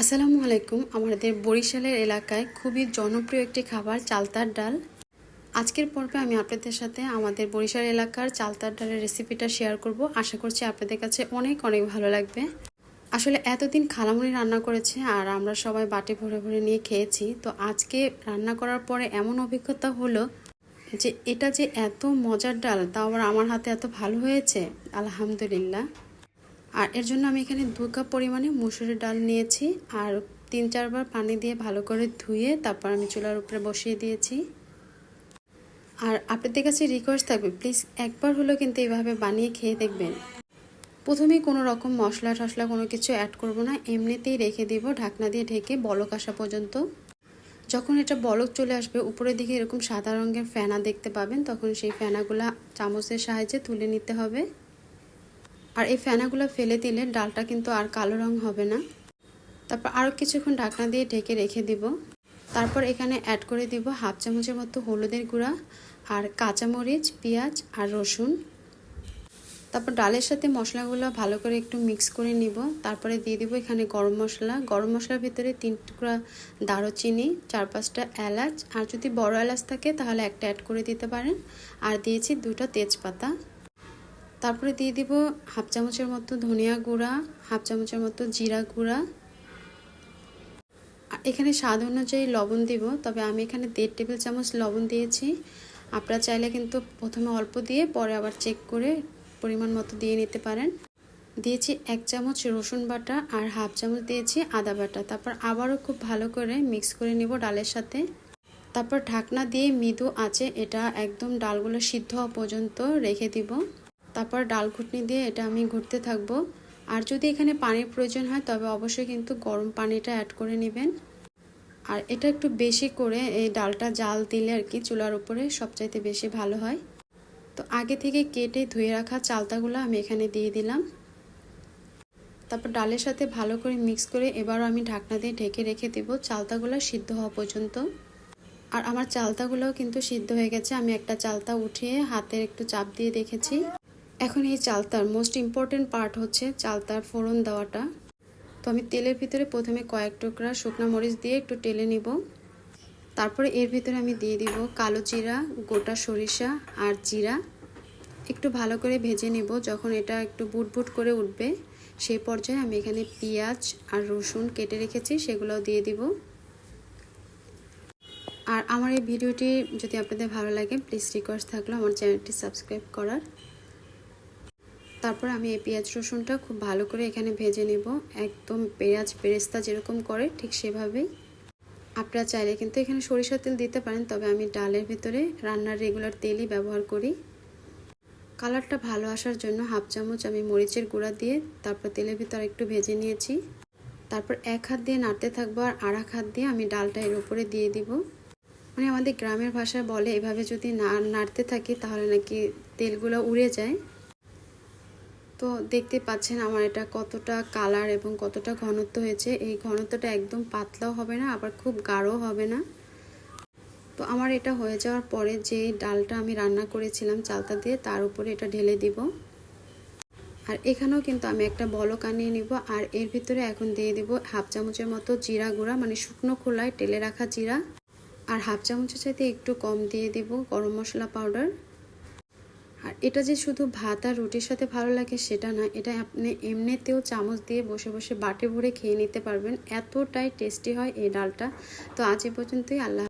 আসসালামু আলাইকুম। আমাদের বরিশালের এলাকায় খুবই জনপ্রিয় একটি খাবার চালতার ডাল। আজকের পর্বে আমি আপনাদের সাথে আমাদের বরিশাল এলাকার চালতার ডালের রেসিপিটা শেয়ার করব। আশা করছি আপনাদের কাছে অনেক অনেক ভালো লাগবে। আসলে এতদিন খালামুনি রান্না করেছে আর আমরা সবাই বাটি ভরে ভরে নিয়ে খেয়েছি। তো আজকে রান্না করার পরে এমন অভিজ্ঞতা হলো যে, এটা যে এত মজার ডাল, তাও আবার আমার হাতে এত ভালো হয়েছে? আলহামদুলিল্লাহ। আর এর জন্য আমি এখানে দু কাপ পরিমাণে মুসুরের ডাল নিয়েছি আর তিন চারবার পানি দিয়ে ভালো করে ধুয়ে তারপর আমি চুলার উপরে বসিয়ে দিয়েছি। আর আপনাদের কাছে রিকোয়েস্ট থাকবে প্লিজ একবার হলেও কিন্তু এইভাবে বানিয়ে খেয়ে দেখবেন। প্রথমেই কোনো রকম মশলা টশলা কোনো কিছু অ্যাড করব না, এমনিতেই রেখে দিব ঢাকনা দিয়ে ঢেকে বলক আসা পর্যন্ত। যখন এটা বলক চলে আসবে, উপরের দিকে এরকম সাদা রঙের ফেনা দেখতে পাবেন, তখন সেই ফেনাগুলা চামচের সাহায্যে তুলে নিতে হবে। আর এই ফেনাগুলো ফেলে দিলে ডালটা কিন্তু আর কালো রং হবে না। তারপর আরও কিছুক্ষণ ঢাকনা দিয়ে ঢেকে রেখে দিব। তারপর এখানে অ্যাড করে দিব হাফ চামচের মতো হলুদের গুঁড়া আর কাঁচামরিচ, পেঁয়াজ আর রসুন। তারপর ডালের সাথে মশলাগুলো ভালো করে একটু মিক্স করে নিব। তারপরে দিয়ে দিব এখানে গরম মশলা। গরম মশলার ভিতরে তিন টুকরা দারুচিনি, চার পাঁচটা এলাচ আর যদি বড় এলাচ থাকে তাহলে একটা অ্যাড করে দিতে পারেন। আর দিয়েছি দুটো তেজপাতা। তারপরে দিয়ে দিব হাফ চামচের মতো ধনিয়া গুঁড়া, হাফ চামচের মতো জিরা গুঁড়া। এখানে স্বাদ অনুযায়ী লবণ দিব, তবে আমি এখানে দেড় টেবিল চামচ লবণ দিয়েছি। আপনারা চাইলে কিন্তু প্রথমে অল্প দিয়ে পরে আবার চেক করে পরিমাণ মতো দিয়ে নিতে পারেন। দিয়েছি এক চামচ রসুন বাটা আর হাফ চামচ দিয়েছি আদা বাটা। তারপর আবারও খুব ভালো করে মিক্স করে নিব ডালের সাথে। তারপর ঢাকনা দিয়ে মৃদু আছে এটা একদম ডালগুলো সিদ্ধ হওয়া পর্যন্ত রেখে দিব। তারপর ডাল ঘুটনি দিয়ে এটা আমি ঘুরতে থাকব। আর যদি এখানে পানির প্রয়োজন হয়, তবে অবশ্যই কিন্তু গরম পানিটা অ্যাড করে নেবেন। আর এটা একটু বেশি করে এই ডালটা জাল দিলে আর কি চুলার উপরে সবচাইতে বেশি ভালো হয়। তো আগে থেকে কেটে ধুয়ে রাখা চালতাগুলো আমি এখানে দিয়ে দিলাম। তারপর ডালের সাথে ভালো করে মিক্স করে এবারও আমি ঢাকনা দিয়ে ঢেকে রেখে দেব। চালতাগুলো সিদ্ধ হওয়া পর্যন্ত। আর আমার চালতাগুলোও কিন্তু সিদ্ধ হয়ে গেছে। আমি একটা চালতা উঠিয়ে হাতের একটু চাপ দিয়ে দেখেছি। এখন এই চালতার মোস্ট ইম্পর্টেন্ট পার্ট হচ্ছে চালতার ফোড়ন দেওয়াটা। তো আমি তেলের ভিতরে প্রথমে কয়েক টুকরা শুকনো মরিচ দিয়ে একটু টেলে নিব। তারপরে এর ভিতরে আমি দিয়ে দিব কালো জিরা, গোটা সরিষা আর জিরা। একটু ভালো করে ভেজে নেব, যখন এটা একটু বুট বুট করে উঠবে, সেই পর্যায়ে আমি এখানে পেঁয়াজ আর রসুন কেটে রেখেছি, সেগুলোও দিয়ে দিব। আর আমার এই ভিডিওটি যদি আপনাদের ভালো লাগে প্লিজ রিকোয়েস্ট থাকল আমার চ্যানেলটি সাবস্ক্রাইব করার। তারপর আমি এই পেঁয়াজ রসুনটা খুব ভালো করে এখানে ভেজে নেব। একদম পেঁয়াজ বেরেস্তা যেরকম করে, ঠিক সেভাবেই। আপনারা চাইলে কিন্তু এখানে সরিষার তেল দিতে পারেন, তবে আমি ডালের ভিতরে রান্নার রেগুলার তেলই ব্যবহার করি। কালারটা ভালো আসার জন্য হাফ চামচ আমি মরিচের গুঁড়া দিয়ে তারপর তেলের ভিতরে একটু ভেজে নিয়েছি। তারপর এক হাত দিয়ে নাড়তে থাকব আর আর হাত দিয়ে আমি ডালটা এর উপরে দিয়ে দিব। মানে আমাদের গ্রামের ভাষায় বলে, এভাবে যদি না নাড়তে থাকি তাহলে নাকি তেলগুলো উড়ে যায়। তো দেখতে পাচ্ছেন আমার এটা কতটা কালার এবং কতটা ঘনত্ব হয়েছে। এই ঘনত্বটা একদম পাতলাও হবে না, আবার খুব গাঢ় হবে না। তো আমার এটা হয়ে যাওয়ার পরে যে ডালটা আমি রান্না করেছিলাম চালতা দিয়ে, তার উপরে এটা ঢেলে দিব। আর এখানেও কিন্তু আমি একটা বলক আনিয়ে নিব, আর এর ভিতরে এখন দিয়ে দিব হাফ চামচের মতো জিরা গুঁড়া মানে শুকনো খোলায় টেলে রাখা জিরা। আর হাফ চামচের সাথে একটু কম দিয়ে দেব গরম মশলা পাউডার। আর এটা যে শুধু ভাত আর রুটির সাথে ভালো লাগে সেটা না, এটা আপনি এমনিতেও চামচ দিয়ে বসে বসে বাটে ভরে খেয়ে নিতে পারবেন। এতটাই টেস্টি হয় এই ডালটা। তো আজ এ পর্যন্তই, আল্লাহ